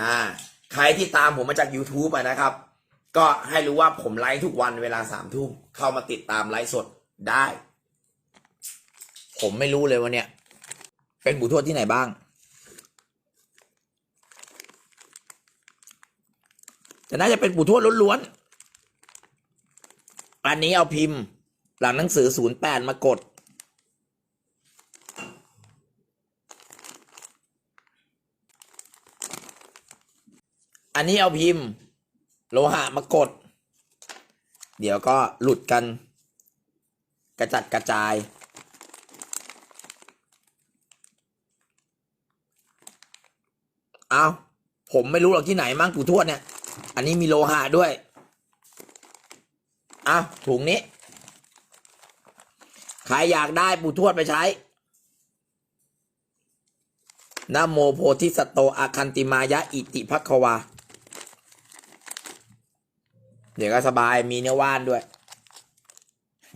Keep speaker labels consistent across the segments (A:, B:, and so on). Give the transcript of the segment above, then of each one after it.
A: อ่าใครที่ตามผมมาจาก YouTube อะนะครับ ก็ให้รู้ว่าผมไลฟ์ทุกวันเวลาสามทุ่มเข้ามาติดตามไลฟ์สดได้ ผมไม่รู้เลยว่าเนี่ย เป็นปู่ทวดที่ไหนบ้าง แต่น่าจะเป็นปู่ทวดล้วนๆอันนี้เอาพิมพ์ หลังหนังสือศูนย์แปดมากด อันนี้เอาพิมพ์ โลหะมากด เดี๋ยวก็หลุดกัน กระจัดกระจาย เอาผมไม่รู้หรอกที่ไหนมั่งปู่ทวดเนี่ย อันนี้มีโลหะด้วย เอาถุงนี้ ใครอยากได้ปู่ทวดไปใช้นะโมโพธิสัตโตอาคันติมายะอิติภัควา เดี๋ยวก็สบายมีเนื้อว่านด้วย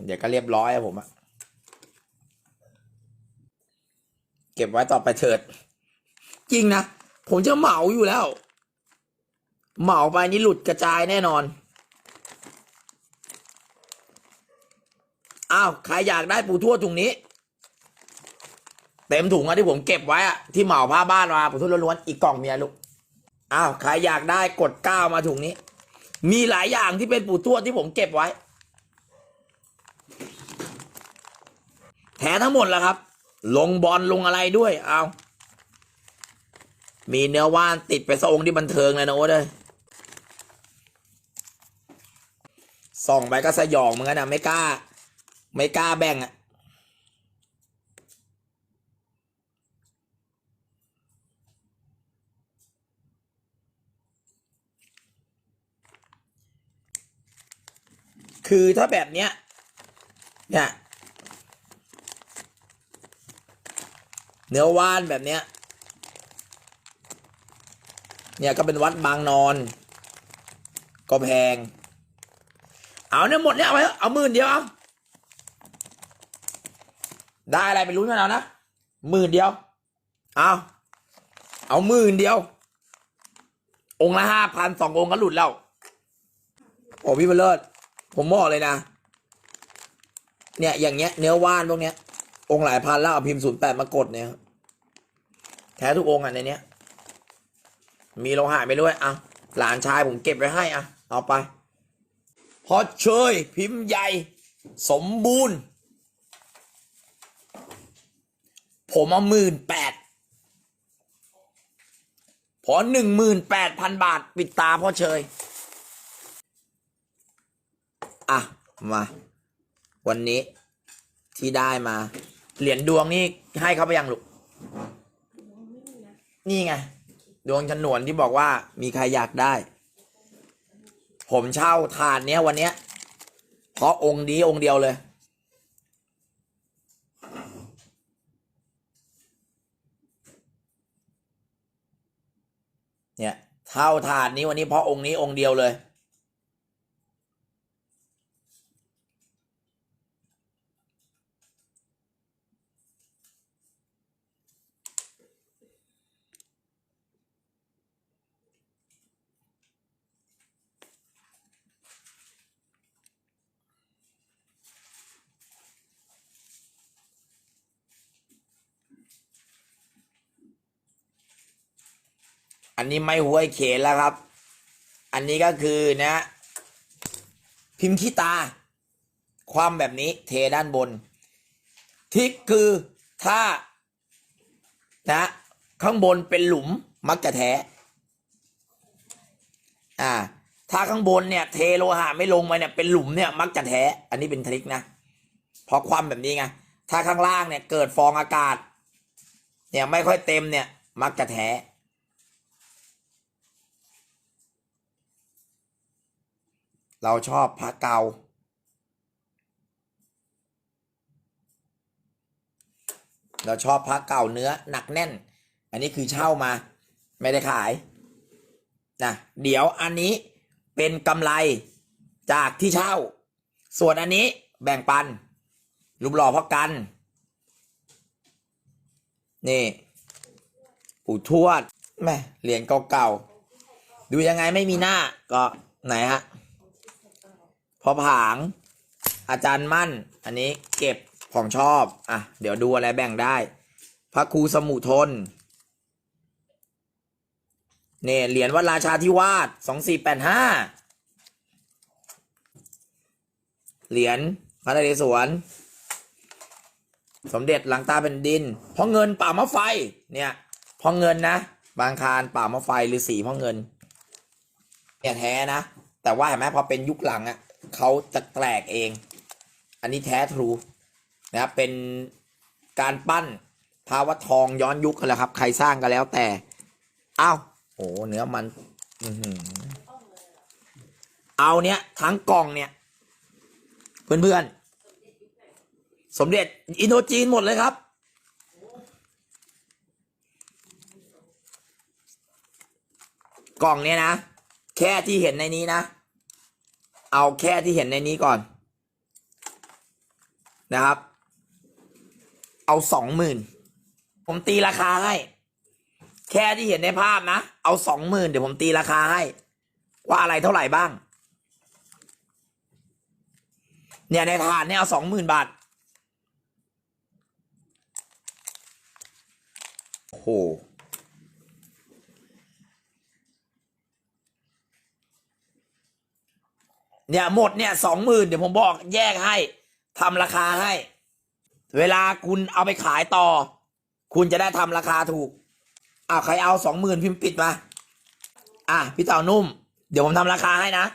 A: เดี๋ยวก็เรียบร้อยอะผมอะเก็บไว้ต่อไปเถิด จริงนะ ผมจะเหมาอยู่แล้ว เหมาไปนี่หลุดกระจายแน่นอน อ้าว ใครอยากได้ปูทั่วถุงนี้ เต็มถุงอะที่ผมเก็บไว้อะที่เหมาผ้าบ้านมาปูทั่วล้วนๆอีกกล่องเมียลูก อ้าว ใครอยากได้กดก้าวมาถุงนี้ มีหลายอย่างที่เป็นปูทวดที่ผมเก็บไว้แท้ทั้งหมดแล้วครับ ลงบอลลงอะไรด้วย เอามีเนื้อว่านติดไปสองที่บันเทิงเลยนะโอ้เลยส่องไปก็สยองเหมือนกันนะไม่กล้า ไม่กล้าแบ่งอะ คือถ้าแบบเนี้ยเนี่ยเนื้อว่านแบบเนี้ยเนี่ยก็เป็นวัดบางนอน ก็แพง เอาเนี่ยหมดเนี่ยเอาไปเอะเอาหมื่นเดียวเอาได้อะไรไปรู้นกันเอานะหมื่นเดียว เอาเอาหมื่นเดียว องค์ละห้าพันสององค์ก็หลุดแล้ว โอ้พี่บรรเลิศ ผมบอกเลยนะ เนี่ยอย่างเงี้ย เนื้อว่านพวกเนี้ย องค์หลายพันแล้วเอาพิมพ์ศูนย์แปดมากดเนี่ยแท้ทุกองค์อะในเนี้ย มีโลหะไปด้วยอะหลานชายผมเก็บไว้ให้อะเอาไปพอเชยพิมพ์ใหญ่ สมบูรณ์ ผมเอาหมื่นแปดพอหนึ่งหมื่นแปดพันบาท ปิดตาพ่อเชย อะ มา วันนี้ที่ได้มา เหรียญดวงนี่ให้เขาไปยังลูก นี่ไง ดวงฉนวนที่บอกว่ามีใครอยากได้ ผมเช่าถาดเนี้ยวันเนี้ยเพราะองค์นี้องค์เดียวเลย เนี่ยเท่าถาดนี้วันนี้เพราะองค์นี้องค์เดียวเลย อันนี้ไม่หวยเขนแล้วครับ อันนี้ก็คือนะ พิมพ์ขี้ตา ความแบบนี้เทด้านบน ทิกคือถ้านะข้างบนเป็นหลุมมักจะแท้อ่า ถ้าข้างบนเนี่ยเทโลหะไม่ลงมาเนี่ยเป็นหลุมเนี่ยมักจะแท้ อันนี้เป็นทริคนะเพราะความแบบนี้ไง ถ้าข้างล่างเนี่ยเกิดฟองอากาศ เนี่ยไม่ค่อยเต็มเนี่ยมักจะแท้ เราชอบพระเกาเราชอบพระเก่าเนื้อหนักแน่น อันนี้คือเช่ามา ไม่ได้ขายนะเดี๋ยวอันนี้เป็นกำไรจากที่เช่า ส่วนอันนี้แบ่งปันรูปหล่อพ่อกัน นี่ปู่ทวดแม่เหรียญเก่าๆดูยังไงไม่มีหน้าก็ไหนฮะ พอผาง อาจารย์มั่น อันนี้เก็บของชอบ อะ เดี๋ยวดูอะไรแบ่งได้ พระครูสมุทนเนี่ยเหรียญวัดราชาธิวาสสองสี่แปดห้าเหรียญพระนเรศวร สมเด็จหลังตาเป็นดินพ่อเงินป่ามะไฟ เนี่ยพ่อเงินนะ บางคารป่ามะไฟหรือสีพ่อเงินเนี่ยแท้นะ แต่ว่าเห็นไหมพอเป็นยุคหลังอะ่ะ เขาจะแตกเอง อันนี้แท้ทรูนะครับเป็นการปั้นภาวะทองย้อนยุคกันแหละครับ ใครสร้างก็แล้วแต่อ้าวโอ้เนื้อมันอืเอาเนี้ยทั้งกล่องเนี่ย เพื่อนๆ สมเด็จอินโดจีนหมดเลยครับ กล่องเนี้ยนะ แค่ที่เห็นในนี้นะ เอาแค่ที่เห็นในนี้ก่อน นะครับ เอาสองหมื่นผมตีราคาให้ แค่ที่เห็นในภาพนะ เอาสองหมื่นเดี๋ยวผมตีราคาให้ ว่าอะไรเท่าไหร่บ้าง เนี่ยในถาดเนี่ยเอาสองหมื่นบาทโอ้โห เนี่ยหมดเนี่ยสองหมื่นเดี๋ยวผมบอกแยกให้ทำราคาให้ เวลาคุณเอาไปขายต่อ คุณจะได้ทำราคาถูกอ่าใครเอาสองหมื่นพิมพ์ปิดมาอะพี่เต่านุ่ม เดี๋ยวผมทำราคาให้นะ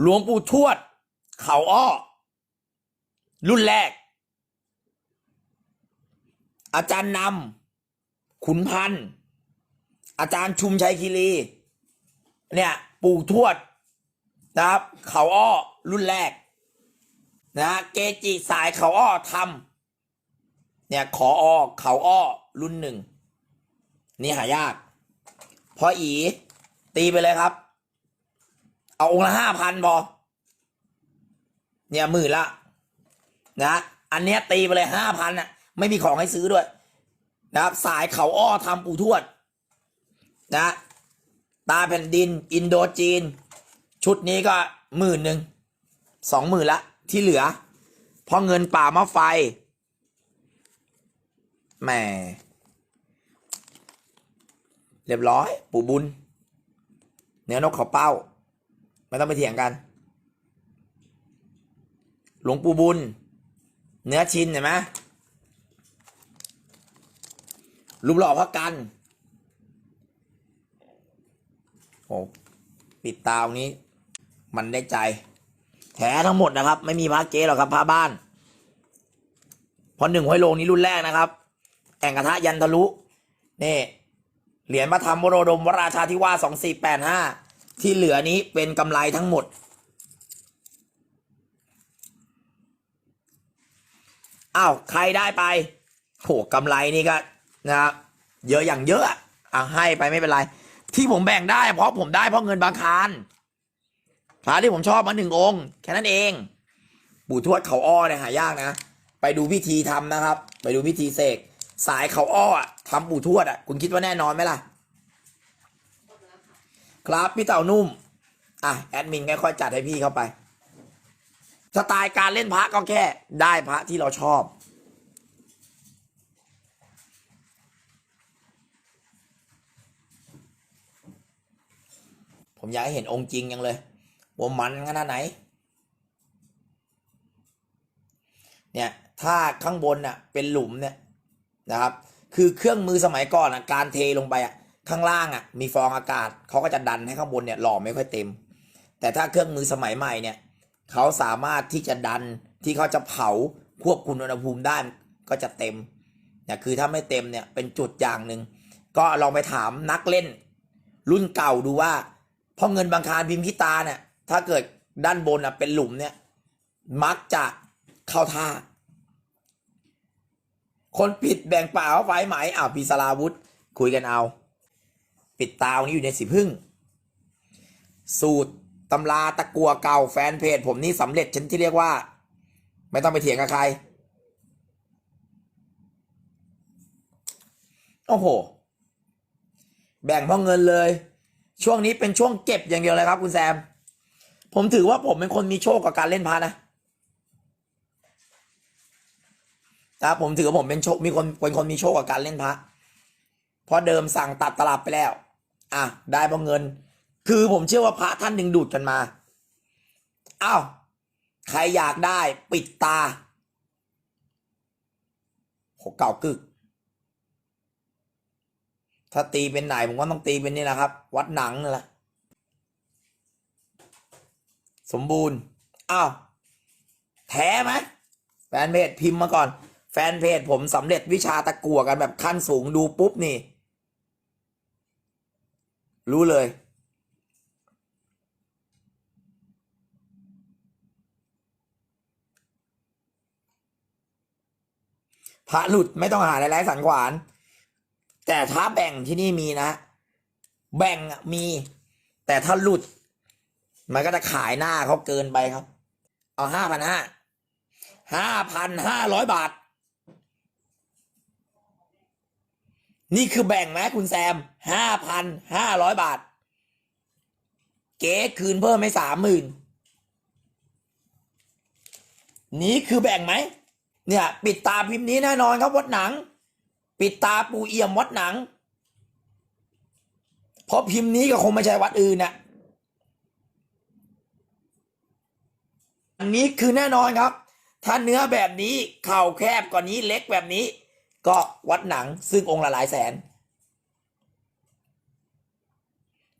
A: หลวงปู่ทวด เขาอ้อ รุ่นแรก อาจารย์นำขุนพันธ์อาจารย์ชุมชัยคีรี เนี่ย ปู่ทวด นะครับ เขาอ้อรุ่นแรกนะเกจิสายเขาอ้อทำเนี่ยขออ้อเขาอ้อรุ่นหนึ่งนี่หายากพออีตีไปเลยครับ เอาองค์ละห้าพันพอเนี่ยหมื่นละนะอันเนี้ยตีไปเลยห้าพันอะ ไม่มีของให้ซื้อด้วย นะครับ สายเขาอ้อทำปู่ทวด นะ ตาแผ่นดิน อินโดจีน ชุดนี้ก็หมื่นหนึ่งสองหมื่นละ ที่เหลือพราะเงินป่ามะไฟแหมเรียบร้อย ปู่บุญ เนื้อนกเขาเป้า ไม่ต้องไปเถียงกัน หลวงปู่บุญ เนื้อชินเห็นไหมรูปหล่อพระกันโอ้ปิดตาตรงนี้ มันได้ใจ แท้ทั้งหมดนะครับ ไม่มีพระเก๊หรอกครับพระบ้าน พอหนึ่งห้อยโลงนี้รุ่นแรกนะครับแอ่งกระทะยันทะลุนี่เหรียญพระธรรมวโรดมวราชาธิวาสองสี่แปดห้าที่เหลือนี้เป็นกำไรทั้งหมด อ้าว ใครได้ไปโหกำไรนี่ก็นะครับเยอะอย่างเยอะอะอะให้ไปไม่เป็นไร ที่ผมแบ่งได้เพราะผมได้เพราะเงินบางคาร พระที่ผมชอบมาหนึ่งองค์ แค่นั้นเอง ปู่ทวดเขาอ้อเนี่ยหายากนะ ไปดูพิธีทำนะครับ ไปดูพิธีเสก สายเขาอ้ออะทำปู่ทวดอะ คุณคิดว่าแน่นอนไหมล่ะ ครับพี่เต่านุ่ม อะแอดมินค่อยๆจัดให้พี่เข้าไป สไตล์การเล่นพระก็แค่ ได้พระที่เราชอบผมอยากให้เห็นองค์จริงยังเลย ว่ามันขนาดไหน เนี่ย ถ้าข้างบนน่ะเป็นหลุมเนี่ยนะครับ คือเครื่องมือสมัยก่อนอะการเทลงไปอะข้างล่างอะมีฟองอากาศเขาก็จะดันให้ข้างบนเนี่ยหล่อไม่ค่อยเต็ม แต่ถ้าเครื่องมือสมัยใหม่เนี่ยเขาสามารถที่จะดันที่เขาจะเผาควบคุมอุณหภูมิได้ก็จะเต็มเนี่ยคือถ้าไม่เต็มเนี่ยเป็นจุดอย่างหนึ่งก็ลองไปถามนักเล่น รุ่นเก่าดูว่าพราะเงินบางคารพิมพ์พิตาเนี่ย ถ้าเกิดด้านบนอะเป็นหลุมเนี่ย มักจะเข้าท่า คนปิดแบ่งเปล่าไฟไหมอ้าวพีสลาวุธ คุยกันเอา ปิดตาวนี้อยู่ในสีพึ่ง สูตรตำราตะกัวเก่าแฟนเพจ ผมนี่สำเร็จชนที่เรียกว่า ไม่ต้องไปเถียงกับใคร โอ้โห แบ่งพราะเงินเลย ช่วงนี้เป็นช่วงเก็บอย่างเดียวเลยครับคุณแซม ผมถือว่าผมเป็นคนมีโชคกับการเล่นพระนะนะครับผมถือว่าผมเป็นโชคมีคนเป็นคนมีโชคกับการเล่นพระเพราะเดิมสั่งตัดตลับไปแล้ว อะได้เพราะเงิน คือผมเชื่อว่าพระท่านดึงดูดกันมาอ้าวใครอยากได้ปิดตาโหเก่ากึก ถ้าตีเป็นไหนผมก็ต้องตีเป็นนี่แหละครับ วัดหนังนั่นแหละ สมบูรณ์อ้าวแท้ไหมแฟนเพจพิมพ์มาก่อน แฟนเพจผมสำเร็จวิชาตะกั่วกันแบบขั้นสูงดูปุ๊บนี่ รู้เลย พระหลุดไม่ต้องหาอะไรสันขวาน แต่ถ้าแบ่งที่นี่มีนะ แบ่งมี แต่ถ้าหลุด มันก็จะขายหน้าเขาเกินไปครับ เอาห้าพันห้าห้าพันห้าร้อยบาท นี่คือแบ่งไหมคุณแซมห้าพันห้าร้อยบาท เก๋คืนเพิ่มไม่สามหมื่นนี่คือแบ่งไหมเนี่ย ปิดตาพิมพ์นี้แน่นอนครับวัดหนัง ปิดตาปูเอี่ยมวัดหนัง เพราะพิมพ์นี้ก็คงไม่ใช่วัดอื่นน่ะ อันนี้คือแน่นอนครับ ถ้าเนื้อแบบนี้เข่าแคบกว่านี้เล็กแบบนี้ ก็วัดหนังซึ่งองค์ละหลายแสน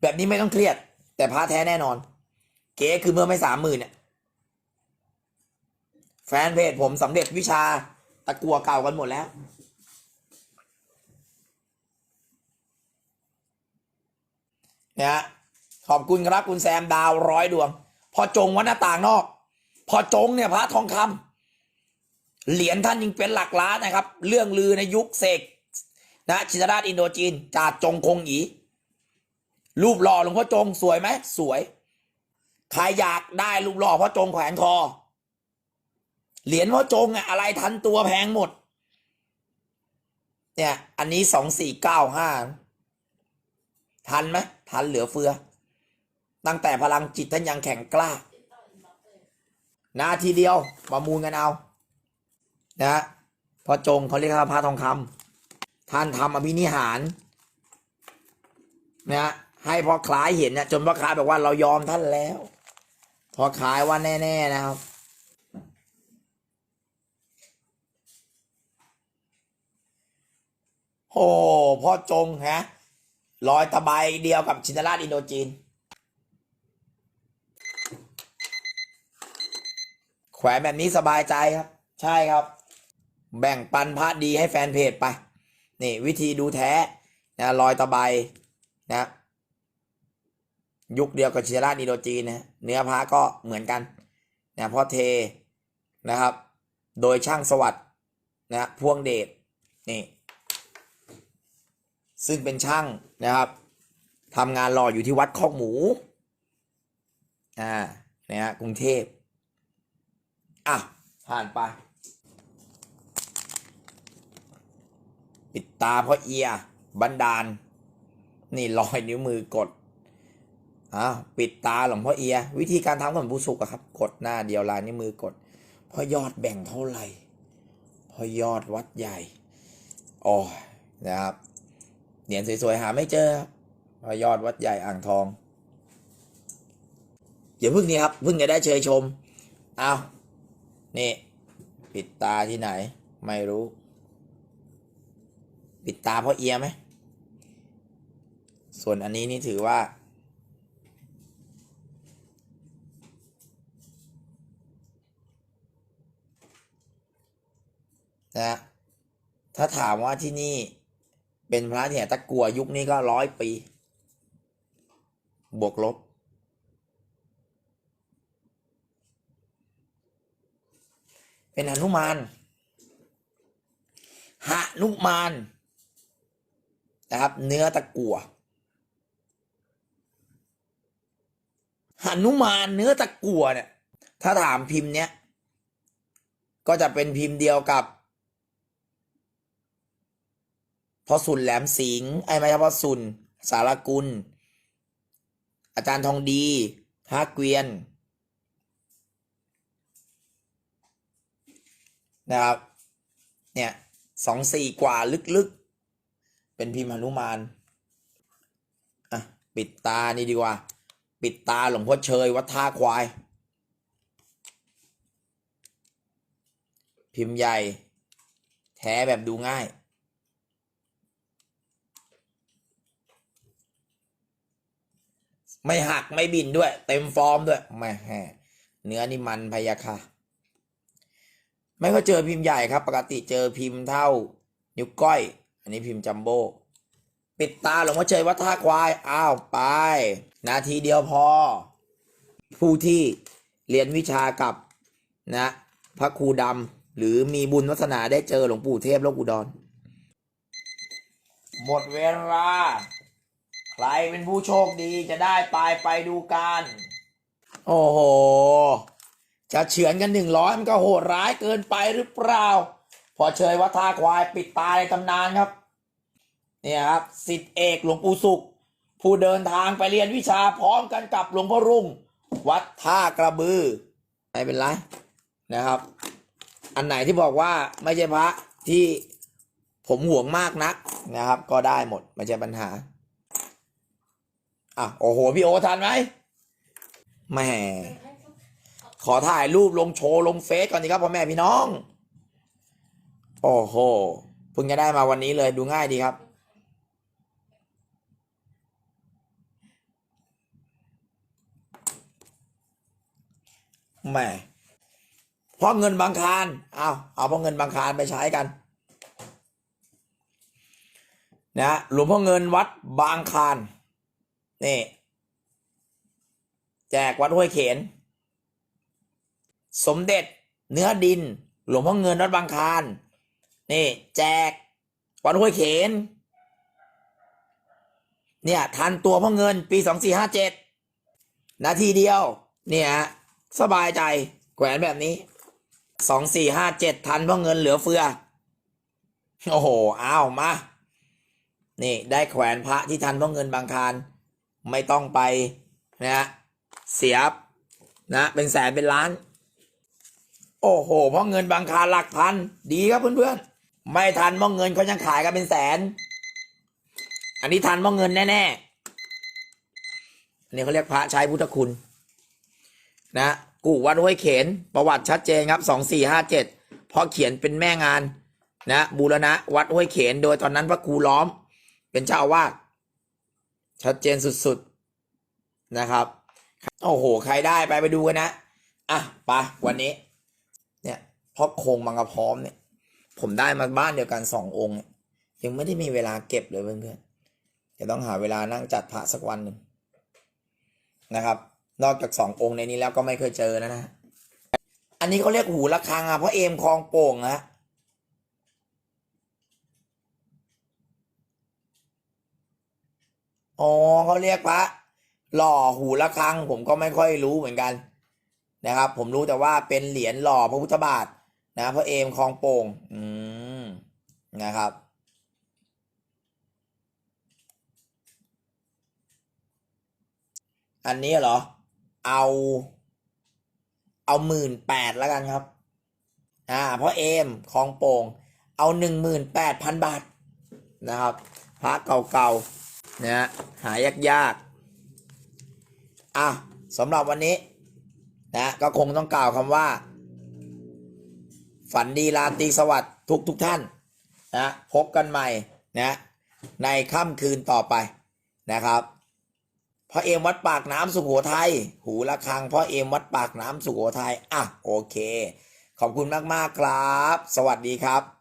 A: แบบนี้ไม่ต้องเครียด แต่พระแท้แน่นอน เก๋คือเมื่อไม่สามหมื่นเนี่ยแฟนเพจผมสำเร็จวิชาตะกัวเก่ากันหมดแล้วนะฮะขอบคุณครับคุณแซมดาวร้อยดวง พอจงวัดหน้าต่างนอก พอจงเนี่ยพระทองคำเหรียญท่านยังเป็นหลักล้านนะครับ เรื่องลือในยุคเสกนะชินราชอินโดจีนจ่าจงคงหยีรูปหล่อหลวงพ่อจงสวยไหมสวย ใครอยากได้รูปหล่อพ่อจงแขวนคอ เหรียญพ่อจงอะอะไรทันตัวแพงหมด เนี่ย อันนี้สองสี่เก้าห้าทันไหมทันเหลือเฟือ ตั้งแต่พลังจิตท่านยังแข็งกล้า นาทีเดียวประมูลกันเอานะพอจงเขาเรียกว่าพระทองคำท่านทำอภินิหารนะให้พอคล้ายเห็นนะจนพ่อคล้ายบอกว่าเรายอมท่านแล้ว พอคลายว่าแน่ ๆ นะครับ โอ้พ่อจงฮะรอยตะไบเดียวกับชินราชอินโดจีน แขวนแบบนี้สบายใจครับ ใช่ครับ แบ่งปันพระดีให้แฟนเพจไป นี่วิธีดูแท้นะรอยตะไบนะ ยุคเดียวกับชิราชอินโดจีนะเนื้อพระก็เหมือนกันนะพราะเทนะครับ โดยช่างสวัสด์นะพวงเดชนี่ ซึ่งเป็นช่างนะครับทำงานหล่ออยู่ที่วัดคอกหมูอ่านะฮะกรุงเทพ อะ ผ่านไป ปิดตาเพราะเอีย บันดาล นี่รอยนิ้วมือกดอ้าวปิดตาหลวงพ่อเอีย วิธีการทำของผู้สุกครับ กดหน้าเดียวลายนิ้วมือกดเพราะยอดแบ่งเท่าไหร่เพราะยอดวัดใหญ่อ้ยนะครับเหรียญสวยๆหาไม่เจอเพราะยอดวัดใหญ่อ่างทองเดี๋ยวพึ่งนี้ครับพึ่งจะได้เชยชม เอา นี่ ปิดตาที่ไหน ไม่รู้ ปิดตาเพราะเอียไหม ส่วนอันนี้นี่ถือว่า นะ ถ้าถามว่าที่นี่เป็นพระเนี่ยตะกัวยุคนี้ก็ร้อยปี บวกลบ เป็นหนุมานหนุมานนะครับ เนื้อตะกัวหนุมานเนื้อตะกัวเนี่ย ถ้าถามพิมพ์เนี้ย ก็จะเป็นพิมพ์เดียวกับพอสุนแหลมสิงห์ไอ้ไม่ใช่พอสุนสารกุล อาจารย์ทองดีพระเกวียน นะครับ เนี่ยสองสี่กว่าลึกๆ เป็นพิมพ์หนุมานอะปิดตานี่ดีกว่า ปิดตาหลวงพ่อเชยวัดท่าควาย พิมพ์ใหญ่ แท้แบบดูง่ายไม่หักไม่บินด้วย เต็มฟอร์มด้วยแหม่เนื้อนี่มันพยาค่ะ ไม่ก็เจอพิมพ์ใหญ่ครับ ปกติเจอพิมพ์เท่า นิ้วก้อย อันนี้พิมพ์จัมโบ้ปิดตาหลวงพ่อเชยวัดท่าควายอ้าวไป นาทีเดียวพอ ผู้ที่เรียนวิชากับนะ พระครูดำหรือมีบุญวัฒนาได้เจอหลวงปู่เทพโลกอุดร หมดเวลาใครเป็นผู้โชคดีจะได้ไปไปดูกัน โอ้โห จะเฉือนกันหนึ่งร้อยมันก็โหดร้ายเกินไปหรือเปล่า พอเชยวัดท่าควายปิดตาในตำนานครับ เนี่ยครับสิทธิเอกหลวงปู่สุข ผู้เดินทางไปเรียนวิชาพร้อมกันกับหลวงพ่อรุ่ง วัดท่ากระบือไม่เป็นไรนะครับ อันไหนที่บอกว่าไม่ใช่พระที่ผมห่วงมากนักนะครับ ก็ได้หมดไม่ใช่ปัญหาอะโอ้โหพี่โอทันไหมแหม ขอถ่ายรูปลงโชว์ลงเฟซก่อนดีครับพ่อแม่พี่น้อง โอ้โหเพิ่งจะได้มาวันนี้เลยดูง่ายดีครับ แหมเพราะเงินบางคารเอาเอาเพราะเงินบางคารไปใช้กันนะหลวงพ่อเงินวัดบางคารนี่ แจกวัดห้วยเขน สมเด็จเนื้อดิน หลวงพ่อเงินวัดบางคารนี่แจกวัดห้วยเขน เนี่ยทันตัวพ่อเงินปีสองสี่ห้าเจ็ดนาทีเดียว เนี่ยสบายใจแขวนแบบนี้สองสี่ห้าเจ็ดทันพ่อเงินเหลือเฟือ โอ้โหอ้าวมา นี่ได้แขวนพระที่ทันพ่อเงินบางคารไม่ต้องไปนะฮะเสียบนะเป็นแสนเป็นล้าน โอ้โหเพราะเงินบางคาหลักพัน ดีครับเพื่อนๆ ไม่ทันเพราะเงินเขายังขายกันเป็นแสน อันนี้ทันเพราะเงินแน่ๆอันนี้เขาเรียกพระใช้พุทธคุณ นะกูวัดห้วยเขน ประวัติชัดเจนครับสองสี่ห้าเจ็ดพอเขียนเป็นแม่งาน นะบูรณะวัดห้วยเขน โดยตอนนั้นพระครูล้อม เป็นเจ้าอาวาสชัดเจนสุดๆนะครับ โอ้โห ใครได้ไปไปดูกันนะ อะไปวันนี้ เนี่ยพ่อคงมังกรพร้อมเนี่ย ผมได้มาบ้านเดียวกันสององค์ยยังไม่ได้มีเวลาเก็บเลยเพื่อนๆจะต้องหาเวลานั่งจัดพระสักวันหนึ่งนะครับ นอกจากสององค์ในนี้แล้วก็ไม่เคยเจอนะนะ อันนี้เขาเรียกหูระฆังอะเพราะเอมคลองโป่งฮะอ๋อเขาเรียกพระหล่อหูระฆังผมก็ไม่ค่อยรู้เหมือนกันนะครับ ผมรู้แต่ว่าเป็นเหรียญหล่อพระพุทธบาท นะพระเอมคลองโป่งอืมนะครับ อันนี้เหรอ เอา เอาหมื่นแปดแล้วกันครับ อ่าเพราะเอมคลองโป่ง เอาหนึ่งหมื่นแปดพันบาทนะครับพระเก่าๆนะฮะหายากอะสำหรับวันนี้นะก็คงต้องกล่าวคำว่า ฝันดีราตรีสวัสดิ์ทุกทุกท่านนะพบกันใหม่นะในค่ำคืนต่อไปนะครับพ่อเอมวัดปากน้ำสุโขทัยหูละคังพ่อเอมวัดปากน้ำสุโขทัยอะโอเค ขอบคุณมาก ๆ ครับ สวัสดีครับ